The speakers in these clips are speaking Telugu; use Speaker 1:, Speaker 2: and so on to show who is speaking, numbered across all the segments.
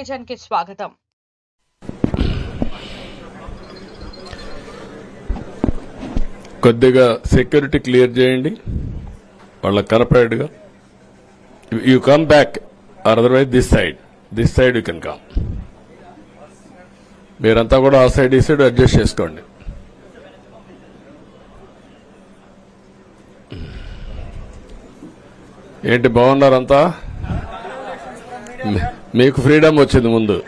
Speaker 1: టెలివిజన్కి స్వాగతం.
Speaker 2: కొద్దిగా సెక్యూరిటీ క్లియర్ చేయండి. వాళ్ళ కరపరేట్గా you come back or otherwise this side this side you can come మీరంతా కూడా ఆ సైడ్ ఈ సైడ్ అడ్జస్ట్ చేసుకోండి. ఏంటి బాగున్నారంతా? మీకు ఫ్రీడమ్ వచ్చింది ముందు.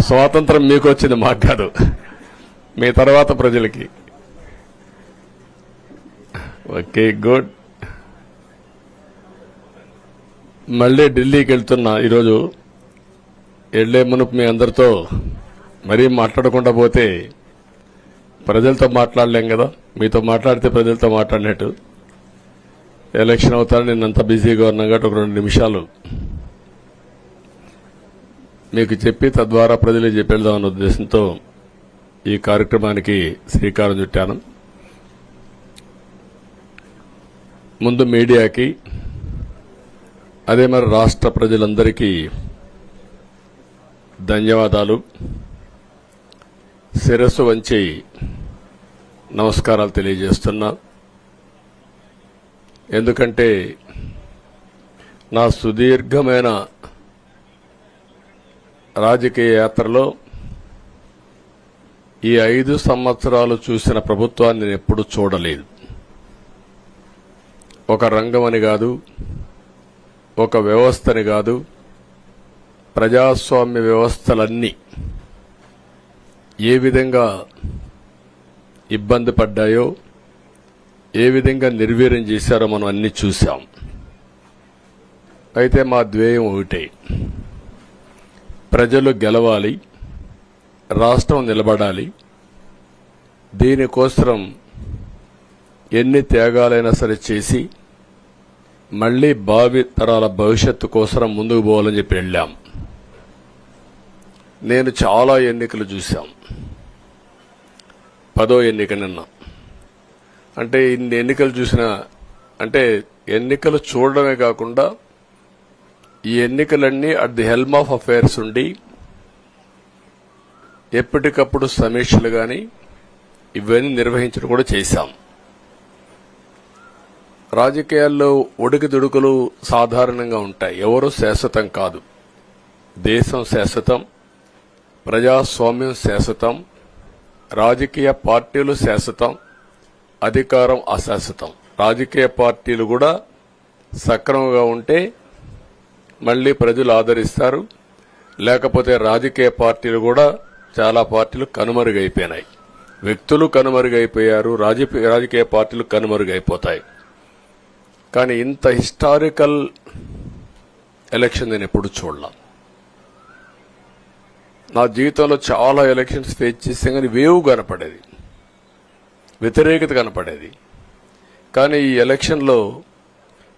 Speaker 2: స్వాతంత్రం మీకు వచ్చింది మాకు కాదు. మీ తర్వాత ప్రజలకి. Okay good. మళ్ళీ ఢిల్లీకి వెళ్తున్నా ఈరోజు. వెళ్ళే మునుపు మీ అందరితో మరీ మాట్లాడకుండా పోతే ప్రజలతో మాట్లాడలేం కదా? మీతో మాట్లాడితే ప్రజలతో మాట్లాడినట్టు. ఎలక్షన్ అవుతానో నేను అంత బిజీగా ఉన్నా కాబట్టి ఒక రెండు నిమిషాలు. మీకు చెప్పి తద్వారా ప్రజలకు చెప్పేద్దామన్న ఉద్దేశంతో ఈ కార్యక్రమానికి శ్రీకారం చుట్టాను. ముందు మీడియాకి అదే మరి రాష్ట్ర ప్రజలందరికీ ధన్యవాదాలు. శిరస్సు వంచి నమస్కారాలు తెలియజేస్తున్నా. ఎందుకంటే నా సుదీర్ఘమైన రాజకీయ యాత్రలో ఈ ఐదు సంవత్సరాలు చూసిన ప్రభుత్వాన్ని నేను ఎప్పుడు చూడలేదు. ఒక రంగం అని కాదు ఒక వ్యవస్థని కాదు ప్రజాస్వామ్య వ్యవస్థలన్నీ ఏ విధంగా ఇబ్బంది పడ్డాయో ఏ విధంగా నిర్వీర్యం చేశారో మనం అన్ని చూశాం. అయితే మా ధ్యేయం ఒకటే. ప్రజలు గెలవాలి రాష్ట్రం నిలబడాలి. దీనికోసం ఎన్ని త్యాగాలైనా సరే చేసి మళ్ళీ భావి తరాల భవిష్యత్తు కోసం ముందుకు పోవాలని చెప్పి వెళ్ళాం. నేను చాలా ఎన్నికలు చూశాం. పదో ఎన్నిక నిన్న. అంటే ఇన్ని ఎన్నికలు చూసిన అంటే ఎన్నికలు చూడడమే కాకుండా ఈ ఎన్నికలన్నీ at the helm of affairs ఉండి ఎప్పటికప్పుడు సమీక్షలు కానీ ఇవన్నీ నిర్వహించడం కూడా చేశాం. రాజకీయాల్లో ఒడికిదుడుకులు సాధారణంగా ఉంటాయి. ఎవరు శాశ్వతం కాదు. దేశం శాశ్వతం ప్రజాస్వామ్యం శాశ్వతం రాజకీయ పార్టీలు శాశ్వతం అధికారం అశాశ్వతం. రాజకీయ పార్టీలు కూడా సక్రమంగా ఉంటే మళ్ళీ ప్రజలు ఆదరిస్తారు. లేకపోతే రాజకీయ పార్టీలు కూడా చాలా పార్టీలు కనుమరుగైపోయినాయి. వ్యక్తులు కనుమరుగైపోయారు రాజకీయ రాజకీయ పార్టీలు కనుమరుగైపోతాయి. కానీ ఇంత హిస్టారికల్ ఎలక్షన్ నేను ఎప్పుడు చూడలా. నా జీవితంలో చాలా ఎలక్షన్స్ ఫేస్ చేసాం కానీ వేవ్ కనపడేది. వ్యతిరేకత కనపడేది. కానీ ఈ ఎలక్షన్లో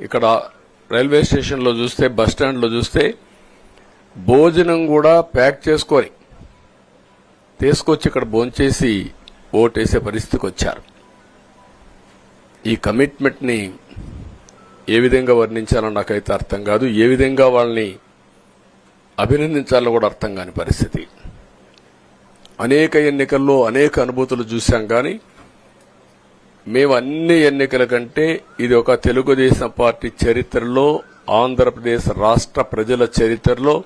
Speaker 2: ఇక్కడ రైల్వే స్టేషన్లో చూస్తే బస్ స్టాండ్లో చూస్తే భోజనం కూడా ప్యాక్ చేసుకొని తీసుకొచ్చి ఇక్కడ భోంచేసి ఓటేసే పరిస్థితికి వచ్చారు. ఈ కమిట్మెంట్ని ఏ విధంగా వర్ణించాలో నాకైతే అర్థం కాదు. ఏ విధంగా వాళ్ళని అభినందించాలో కూడా అర్థం కాని పరిస్థితి. అనేక ఎన్నికల్లో అనేక అనుభూతులు చూశాం కానీ మేము అన్ని ఎన్నికల కంటే ఇది ఒక తెలుగుదేశం పార్టీ చరిత్రలో ఆంధ్రప్రదేశ్ రాష్ట్ర ప్రజల చరిత్రలో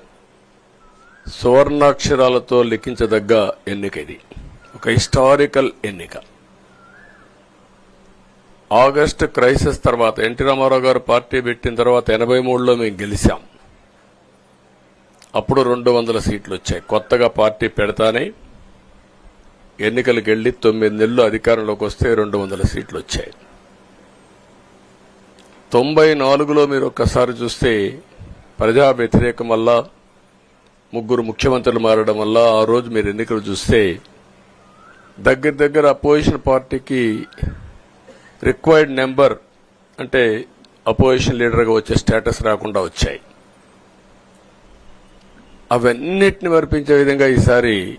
Speaker 2: సువర్ణాక్షరాలతో లిఖించదగ్గ ఎన్నిక ఇది ఒక హిస్టారికల్ ఎన్నిక. ఆగస్టు క్రైసిస్ తర్వాత ఎన్టీ రామారావు గారు పార్టీ పెట్టిన తర్వాత ఎనభై మూడులో మేము గెలిచాం. అప్పుడు రెండు వందల సీట్లు వచ్చాయి. కొత్తగా పార్టీ పెడతానే ఎన్నికలకు వెళ్ళి తొమ్మిది నెలలు అధికారంలోకి వస్తే రెండు వందల సీట్లు వచ్చాయి. తొంభై నాలుగులో మీరు ఒక్కసారి చూస్తే ప్రజా వ్యతిరేకం వల్ల ముగ్గురు ముఖ్యమంత్రులు మారడం వల్ల ఆ రోజు మీరు ఎన్నికలు చూస్తే దగ్గర దగ్గర అపోజిషన్ పార్టీకి రిక్వైర్డ్ నెంబర్ అంటే అపోజిషన్ లీడర్గా వచ్చే స్టేటస్ రాకుండా వచ్చాయి. అవన్నిటిని మరిపించే విధంగా ఈసారి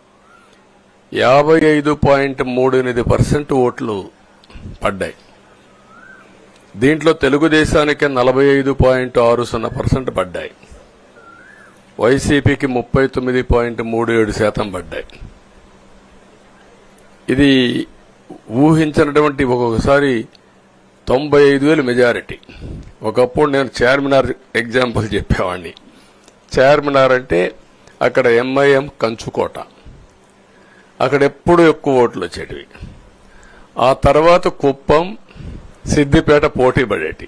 Speaker 2: యాభై ఐదు పాయింట్ మూడు ఎనిమిది పర్సెంట్ ఓట్లు పడ్డాయి. దీంట్లో తెలుగుదేశానికి నలభై ఐదు పాయింట్ ఆరు సున్నా పర్సెంట్ పడ్డాయి. వైసీపీకి ముప్పై తొమ్మిది పాయింట్ మూడు ఏడు శాతం పడ్డాయి. ఇది ఊహించినటువంటి ఒక్కొక్కసారి తొంభై ఐదు వేలు మెజారిటీ. ఒకప్పుడు నేను చార్మినార్ ఎగ్జాంపుల్ చెప్పేవాడిని చార్మినార్ అంటే అక్కడ ఎంఐఎం కంచుకోట. అక్కడ ఎప్పుడు ఎక్కువ ఓట్లు వచ్చేటివి. ఆ తర్వాత కుప్పం సిద్దిపేట పోటీ పడేటి.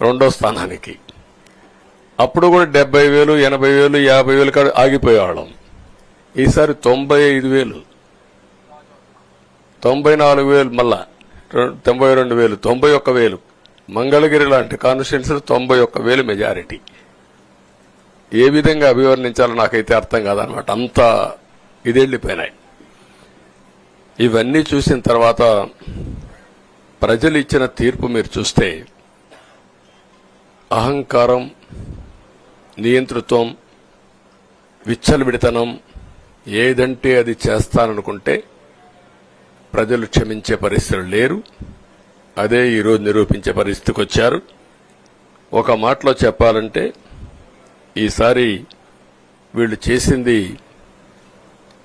Speaker 2: రెండో స్థానానికి. అప్పుడు కూడా డెబ్బై వేలు ఎనభై వేలు యాభై వేలు కాడ ఆగిపోయేవాళ్ళం. ఈసారి తొంభై ఐదు వేలు తొంభై నాలుగు వేలు మళ్ళా తొంభై రెండు వేలు తొంభై ఒక్క వేలు మంగళగిరి లాంటి కాన్స్టిట్యున్సీలు తొంభై ఒక్క వేలు మెజారిటీ. ఏ విధంగా అభివర్ణించాలో నాకైతే అర్థం కాదనమాట. అంత ఇదెళ్ళిపోయినాయి. ఇవన్నీ చూసిన తర్వాత ప్రజలు ఇచ్చిన తీర్పు మీరు చూస్తే అహంకారం నియంతృత్వం విచ్చలవిడితనం ఏదంటే అది చేస్తాననుకుంటే ప్రజలు క్షమించే పరిస్థితులు లేరు. అదే ఈరోజు నిరూపించే పరిస్థితికి వచ్చారు. ఒక మాటలో చెప్పాలంటే ఈసారి వీళ్ళు చేసింది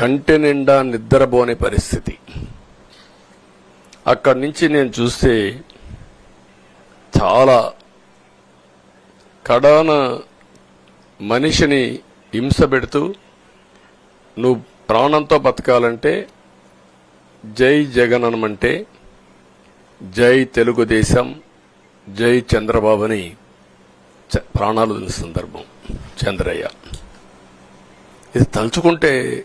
Speaker 2: కంటి నిండా నిద్రపోని పరిస్థితి. అక్కడి నుంచి నేను చూస్తే చాలా కడాన మనిషిని హింస పెడుతూ నువ్వు ప్రాణంతో బతకాలంటే జై జగన్ అనమంటే జై తెలుగుదేశం జై చంద్రబాబుని చ- ప్రాణాలు సందర్భం చంద్రయ్య. ఇది తలుచుకుంటే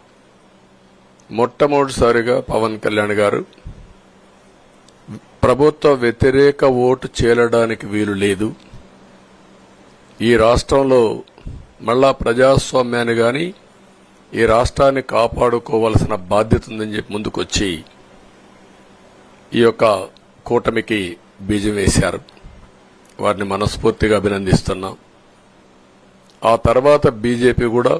Speaker 2: మొట్టమొదటిసారిగా పవన్ కళ్యాణ్ గారు ప్రభుత్వ వ్యతిరేక ఓటు చేరడానికి వీలు లేదు. ఈ రాష్ట్రంలో మళ్ళా ప్రజాస్వామ్యాన్ని గాని ఈ రాష్ట్రాన్ని కాపాడుకోవాల్సిన బాధ్యత ఉందని చెప్పి ముందుకొచ్చి ఈ యొక్క కూటమికి బీజం వేశారు. వారిని మనస్ఫూర్తిగా అభినందిస్తున్నాం. ఆ తర్వాత బీజేపీ కూడా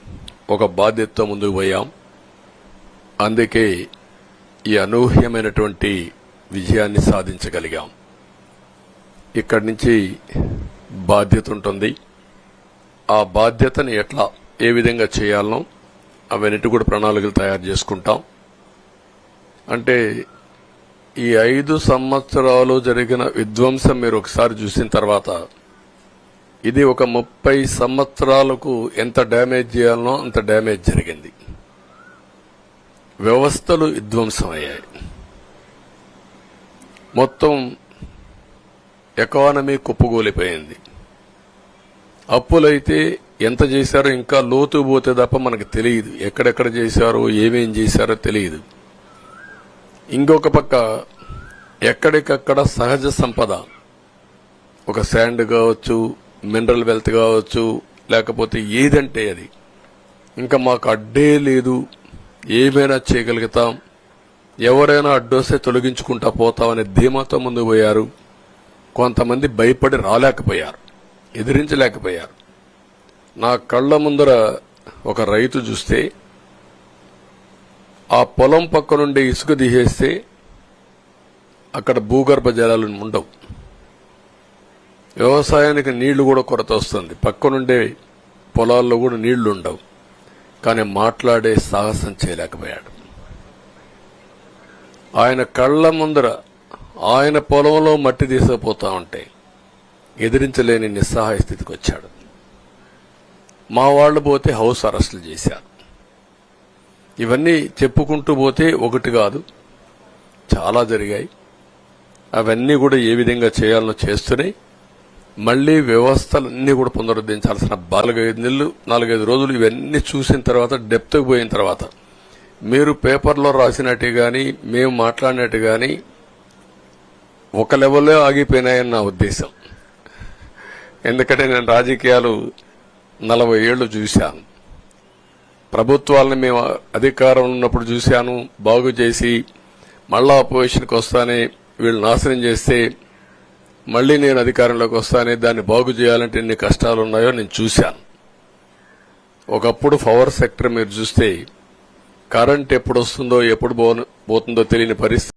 Speaker 2: ఒక బాధ్యతతో ముందుకు పోయాం. అందుకే ఈ అనూహ్యమైనటువంటి విజయాన్ని సాధించగలిగాం. ఇక్కడి నుంచి బాధ్యత ఉంటుంది. ఆ బాధ్యతని ఎట్లా ఏ విధంగా చేయాలనో అవన్నిటి కూడా ప్రణాళికలు తయారు చేసుకుంటాం. అంటే ఈ ఐదు సంవత్సరాలు జరిగిన విధ్వంసం మీరు ఒకసారి చూసిన తర్వాత ఇది ఒక ముప్పై సంవత్సరాలకు ఎంత డ్యామేజ్ చేయాలనో అంత డ్యామేజ్ జరిగింది. వ్యవస్థలు విధ్వంసమయ్యాయి. మొత్తం ఎకానమీ కుప్పగూలిపోయింది. అప్పులైతే ఎంత చేశారో ఇంకా లోతు పోతే తప్ప మనకు తెలియదు. ఎక్కడెక్కడ చేశారో ఏమేం చేశారో తెలియదు. ఇంకొక పక్క ఎక్కడికక్కడ సహజ సంపద ఒక శాండ్ కావచ్చు మినరల్ వెల్త్ కావచ్చు లేకపోతే ఏదంటే అది. ఇంకా మాకు అడ్డే లేదు. ఏమైనా చేయగలుగుతాం. ఎవరైనా అడ్డొస్తే తొలగించుకుంటా పోతామనే ధీమాతో ముందు పోయారు. కొంతమంది భయపడి రాలేకపోయారు. ఎదిరించలేకపోయారు. నా కళ్ళ ముందర ఒక రైతు చూస్తే ఆ పొలం పక్క నుండి ఇసుక తీసేస్తే అక్కడ భూగర్భ జలాలు ఉండవు. వ్యవసాయానికి నీళ్ళు కూడా కొరత వస్తుంది. పక్కనుండే పొలాల్లో కూడా నీళ్ళు ఉండవు కానీ మాట్లాడే సాహసం చేయలేకపోయాడు. ఆయన కళ్ళ ముందర ఆయన పొలంలో మట్టి తీసుకుపోతా ఉంటే ఎదిరించలేని నిస్సహాయ స్థితికి వచ్చాడు. మా వాళ్ళు పోతే హౌస్ అరెస్టులు చేశారు. ఇవన్నీ చెప్పుకుంటూ పోతే ఒకటి కాదు చాలా జరిగాయి. అవన్నీ కూడా ఏ విధంగా చేయాలనో చేస్తున్నాయి మళ్ళీ వ్యవస్థలన్నీ కూడా పునరుద్ధరించాల్సిన నాలుగైదు నెలలు నాలుగైదు రోజులు ఇవన్నీ చూసిన తర్వాత డెప్త్కి పోయిన తర్వాత. మీరు పేపర్లో రాసినట్టు కానీ మేము మాట్లాడినట్టు కానీ ఒక లెవెల్లో ఆగిపోయినాయని నా ఉద్దేశం. ఎందుకంటే నేను రాజకీయాలు నలభై ఏళ్ళు చూశాను. ప్రభుత్వాలను మేము అధికారం ఉన్నప్పుడు చూశాను బాగు చేసి మళ్ళా అపోజిషన్కి వస్తానే వీళ్ళు నాశనం చేస్తే మళ్ళీ నేను అధికారంలోకి వస్తానే దాన్ని బాగు చేయాలంటే ఎన్ని కష్టాలు ఉన్నాయో నేను చూశాను. ఒకప్పుడు పవర్ సెక్టర్ మీరు చూస్తే కరెంట్ ఎప్పుడు వస్తుందో ఎప్పుడు పోతుందో తెలియని పరిస్థితి.